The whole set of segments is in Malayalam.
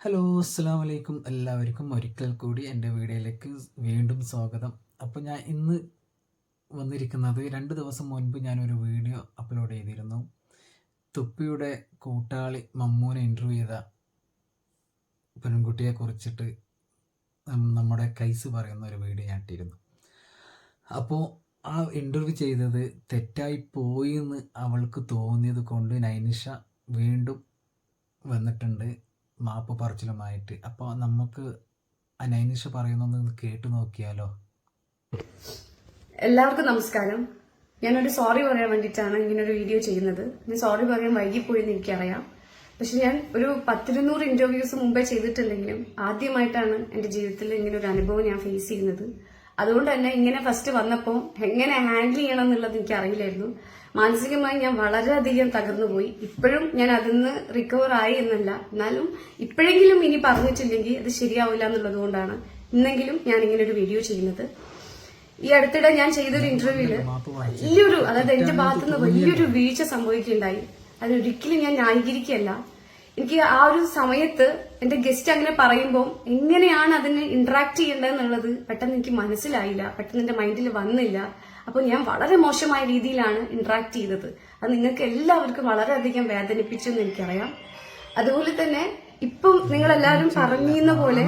ഹലോ അസ്സാം വലൈക്കും എല്ലാവർക്കും ഒരിക്കൽ കൂടി എന്റെ വീഡിയോയിലേക്ക് വീണ്ടും സ്വാഗതം. അപ്പോൾ ഞാൻ ഇന്ന് വന്നിരിക്കുന്നത് രണ്ട് ദിവസം മുൻപ് ഞാനൊരു വീഡിയോ അപ്ലോഡ് ചെയ്തിരുന്നു. തുപ്പിയുടെ കൂട്ടാളി മമ്മൂനെ ഇന്റർവ്യൂ ചെയ്ത പെൺകുട്ടിയെ കുറിച്ചിട്ട് നമ്മുടെ കൈസ് പറയുന്ന ഒരു വീഡിയോ ഞാൻ ഇട്ടിരുന്നു. അപ്പോൾ ആ ഇന്റർവ്യൂ ചെയ്തത് തെറ്റായി പോയി എന്ന് അവൾക്ക് തോന്നിയത് കൊണ്ട് നൈനിഷ വീണ്ടും വന്നിട്ടുണ്ട്. മാപ്പ് പറച്ചിലുമായിട്ട്. അപ്പോൾ നമുക്ക് അനൈനിഷ നൈനിഷ പറയുന്നൊന്ന് കേട്ടു നോക്കിയാലോ? എല്ലാവർക്കും നമസ്കാരം. ഞാനൊരു സോറി പറയാൻ വേണ്ടിയിട്ടാണ് ഇങ്ങനെ ഒരു വീഡിയോ ചെയ്യുന്നത്. ഞാൻ സോറി പറയാൻ വൈകിപ്പോയി എന്ന് എനിക്കറിയാം. പക്ഷെ ഞാൻ ഒരു പത്തിരുന്നൂറ് ഇന്റർവ്യൂസ് മുമ്പേ ചെയ്തിട്ടില്ലെങ്കിലും ആദ്യമായിട്ടാണ് എന്റെ ജീവിതത്തിൽ ഇങ്ങനെ ഒരു അനുഭവം ഞാൻ ഫേസ് ചെയ്യുന്നത്. അതുകൊണ്ട് തന്നെ ഇങ്ങനെ ഫസ്റ്റ് വന്നപ്പോൾ എങ്ങനെ ഹാൻഡിൽ ചെയ്യണം എന്നുള്ളത് എനിക്ക് അറിയില്ലായിരുന്നു മാനസികമായി ഞാൻ വളരെയധികം തകർന്നു പോയി ഇപ്പോഴും ഞാൻ അതിൽ നിന്ന് റിക്കവർ ആയി എന്നല്ല. എന്നാലും ഇപ്പോഴെങ്കിലും ഇനി പറഞ്ഞിട്ടില്ലെങ്കിൽ അത് ശരിയാവില്ല എന്നുള്ളത് കൊണ്ടാണ് ഇന്നെങ്കിലും ഞാൻ ഇങ്ങനെ ഒരു വീഡിയോ ചെയ്യുന്നത്. ഈ അടുത്തിടെ ഞാൻ ചെയ്തൊരു ഇന്റർവ്യൂവിൽ വലിയൊരു അതായത് എന്റെ ഭാഗത്തുനിന്ന് വലിയൊരു വീഴ്ച സംഭവിക്കുകയുണ്ടായി. അതൊരിക്കലും ഞാൻ ന്യായീകരിക്കുകയല്ല. എനിക്ക് ആ ഒരു സമയത്ത് എന്റെ ഗസ്റ്റ് അങ്ങനെ പറയുമ്പോൾ എങ്ങനെയാണ് അതിന് ഇന്ററാക്ട് ചെയ്യേണ്ടതെന്നുള്ളത് പെട്ടെന്ന് എനിക്ക് മനസ്സിലായില്ല പെട്ടെന്ന് എന്റെ മൈൻഡിൽ വന്നില്ല. അപ്പോൾ ഞാൻ വളരെ മോശമായ രീതിയിലാണ് ഇന്ററാക്ട് ചെയ്തത്. അത് നിങ്ങൾക്ക് എല്ലാവർക്കും വളരെയധികം വേദനിപ്പിച്ചു എന്ന് എനിക്കറിയാം. അതുപോലെ തന്നെ ഇപ്പം നിങ്ങൾ എല്ലാവരും പറഞ്ഞിരുന്ന പോലെ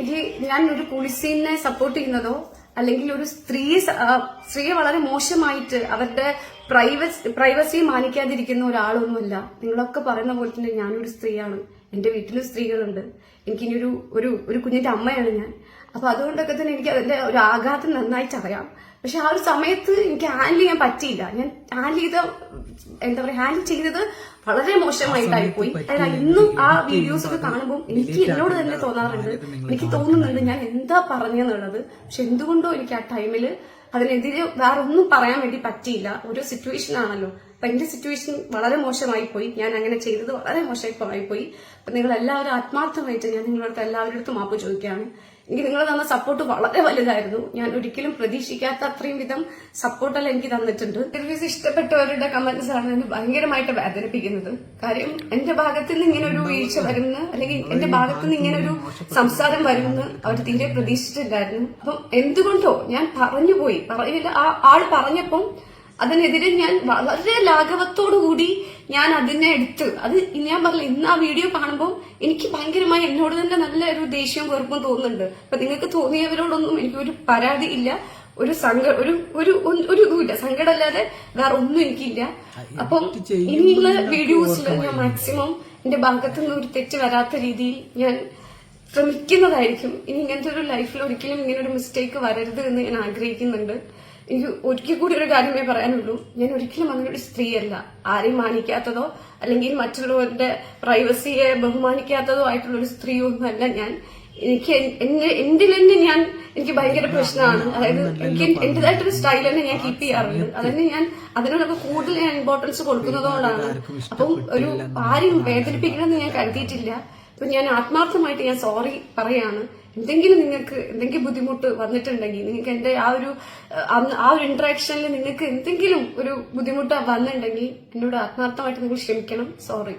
എനിക്ക് ഞാൻ ഒരു കുളിസീനെ സപ്പോർട്ട് ചെയ്യുന്നതോ അല്ലെങ്കിൽ ഒരു സ്ത്രീ സ്ത്രീയെ വളരെ മോശമായിട്ട് അവരുടെ പ്രൈവസി പ്രൈവസി മാനിക്കാതിരിക്കുന്ന ഒരാളൊന്നുമല്ല. നിങ്ങളൊക്കെ പറയുന്ന പോലെ തന്നെ ഞാനൊരു സ്ത്രീയാണ്. എന്റെ വീട്ടിലും സ്ത്രീകളുണ്ട്. എനിക്കിനി ഒരു ഒരു ഒരു കുഞ്ഞിന്റെ അമ്മയാണ് ഞാൻ. അപ്പൊ അതുകൊണ്ടൊക്കെ തന്നെ എനിക്ക് അതിന്റെ ഒരു ആഘാതം നന്നായിട്ട് അറിയാം. പക്ഷെ ആ ഒരു സമയത്ത് എനിക്ക് ഹാൻഡിൽ ചെയ്യാൻ പറ്റിയില്ല. ഞാൻ ഹാൻഡിൽ ചെയ്ത എന്താ പറയാ ഹാൻഡിൽ ചെയ്തത് വളരെ മോശമായിട്ടായി പോയി. അതായത് ഇന്നും ആ വീഡിയോസ് ഒക്കെ കാണുമ്പോൾ എനിക്ക് എന്നോട് തന്നെ തോന്നാറുണ്ട്. എനിക്ക് തോന്നുന്നുണ്ട് ഞാൻ എന്താ പറഞ്ഞെന്നുള്ളത്. പക്ഷെ എന്തുകൊണ്ടോ എനിക്ക് ആ ടൈമിൽ അതിനെതിരെ വേറെ ഒന്നും പറയാൻ വേണ്ടി പറ്റിയില്ല. ഒരു സിറ്റുവേഷൻ ആണല്ലോ. അപ്പൊ എന്റെ സിറ്റുവേഷൻ വളരെ മോശമായി പോയി ഞാൻ അങ്ങനെ ചെയ്തത് വളരെ മോശമായി പോയി അപ്പൊ നിങ്ങൾ എല്ലാവരും ആത്മാർത്ഥമായിട്ട് ഞാൻ നിങ്ങളുടെ എല്ലാവരുടെ അടുത്തും മാപ്പ് ചോദിക്കുകയാണ്. എനിക്ക് നിങ്ങൾ തന്ന സപ്പോർട്ട് വളരെ വലുതായിരുന്നു. ഞാൻ ഒരിക്കലും പ്രതീക്ഷിക്കാത്ത അത്രയും വിധം സപ്പോർട്ടെല്ലാം എനിക്ക് തന്നിട്ടുണ്ട്. സർവീസ് ഇഷ്ടപ്പെട്ടവരുടെ കമന്റ്സ് ആണ് എന്നെ ഭയങ്കരമായിട്ട് വേദനിപ്പിക്കുന്നത്. കാര്യം എന്റെ ഭാഗത്ത് നിന്ന് ഇങ്ങനെ ഒരു വീഴ്ച വരുന്ന അല്ലെങ്കിൽ എന്റെ ഭാഗത്ത് നിന്ന് ഇങ്ങനെ ഒരു സംസാരം വരുമെന്ന് അവർ തീരെ പ്രതീക്ഷിച്ചിട്ടുണ്ടായിരുന്നു. അപ്പം എന്തുകൊണ്ടോ ഞാൻ പറഞ്ഞു പോയി. പറയില്ല ആ ആൾ പറഞ്ഞപ്പം അതിനെതിരെ ഞാൻ വളരെ ലാഘവത്തോടു കൂടി ഞാൻ അതിനെ എടുത്ത് അത് ഞാൻ പറഞ്ഞില്ല ഇന്ന് ആ വീഡിയോ കാണുമ്പോൾ എനിക്ക് ഭയങ്കരമായി എന്നോട് തന്നെ നല്ല ഒരു ദേഷ്യവും വെറുപ്പും തോന്നുന്നുണ്ട്. അപ്പൊ നിങ്ങൾക്ക് തോന്നിയവരോടൊന്നും എനിക്കൊരു പരാതി ഇല്ല. ഒരു സങ്ക ഒരു ഒരു ഒരു ഇതുമില്ല സങ്കടമല്ലാതെ വേറെ ഒന്നും എനിക്കില്ല. അപ്പം ഇനിയുള്ള വീഡിയോസിൽ ഞാൻ മാക്സിമം എന്റെ ഭാഗത്തു നിന്ന് ഒരു തെറ്റ് വരാത്ത രീതിയിൽ ഞാൻ ശ്രമിക്കുന്നതായിരിക്കും. ഇനി ഇങ്ങനത്തെ ഒരു ലൈഫിൽ ഒരിക്കലും ഇങ്ങനെ ഒരു മിസ്റ്റേക്ക് വരരുത് എന്ന് ഞാൻ ആഗ്രഹിക്കുന്നുണ്ട്. എനിക്ക് ഒരിക്കൽ കൂടി ഒരു കാര്യമേ പറയാനുള്ളൂ ഞാൻ ഒരിക്കലും അങ്ങനെ ഒരു സ്ത്രീയല്ല ആരെയും മാനിക്കാത്തതോ അല്ലെങ്കിൽ മറ്റുള്ളവരുടെ പ്രൈവസിയെ ബഹുമാനിക്കാത്തതോ ആയിട്ടുള്ള ഒരു സ്ത്രീ ഒന്നുമല്ല ഞാൻ എനിക്ക് എന്റെ എന്റെ തന്നെ ഞാൻ എനിക്ക് ഭയങ്കര പ്രശ്നമാണ് അതായത് എനിക്ക് എന്റേതായിട്ടൊരു സ്റ്റൈൽ തന്നെ ഞാൻ കീപ്പ് ചെയ്യാറുണ്ട് അതന്നെ ഞാൻ അതിനോടൊക്കെ കൂടുതൽ ഞാൻ ഇമ്പോർട്ടൻസ് കൊടുക്കുന്നതുകൊണ്ടാണ് അപ്പം ഒരു ആരെയും വേദനിപ്പിക്കണമെന്ന് ഞാൻ കരുതിയിട്ടില്ല അപ്പൊ ഞാൻ ആത്മാർത്ഥമായിട്ട് ഞാൻ സോറി പറയാണ് എന്തെങ്കിലും നിങ്ങൾക്ക് എന്തെങ്കിലും ബുദ്ധിമുട്ട് വന്നിട്ടുണ്ടെങ്കിൽ നിങ്ങൾക്ക് എന്റെ ആ ഒരു ആ ഒരു ഇന്ററാക്ഷനിൽ നിങ്ങൾക്ക് എന്തെങ്കിലും ഒരു ബുദ്ധിമുട്ട് വന്നിട്ടുണ്ടെങ്കിൽ എന്നോട് ആത്മാർത്ഥമായിട്ട് നിങ്ങൾ ക്ഷമിക്കണം. സോറി